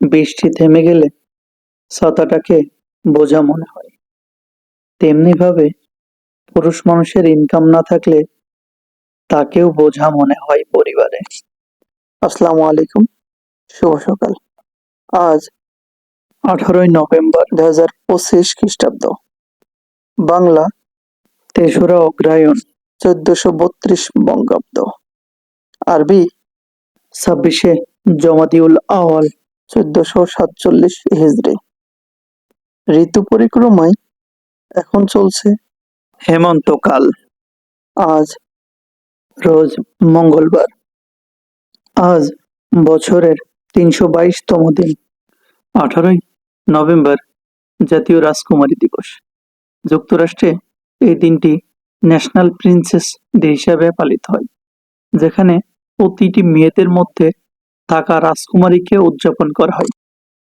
বৃষ্টি থেমে গেলে ছাতাটাকে বোঝা মনে হয়। তেমনি ভাবে পুরুষ মানুষের ইনকাম না থাকলে তাকেও বোঝা মনে হয় পরিবারে। আসসালামু আলাইকুম, শুভ সকাল। আজ আঠারোই নভেম্বর দু হাজার পঁচিশ খ্রিস্টাব্দ। বাংলা তেসরা অগ্রায়ণ, চোদ্দশো বত্রিশ বঙ্গাব্দ। আরবি ছাব্বিশে জমাদিউল আওয়াল চোদ্দশো সাতচল্লিশ হিজড়ি ঋতু পরিক্রমায় এখন চলছে হেমন্তকাল। আজ রোজ মঙ্গলবার। আজ বছরের তিনশো বাইশতম দিন, আঠারোই নভেম্বর, জাতীয় রাজকুমারী দিবস। যুক্তরাষ্ট্রে এই দিনটি ন্যাশনাল প্রিন্সেস ডে হিসাবে পালিত হয়, যেখানে প্রতিটি মেয়েদের মধ্যে থাকা রাজকুমারীকে উদযাপন করা হয়।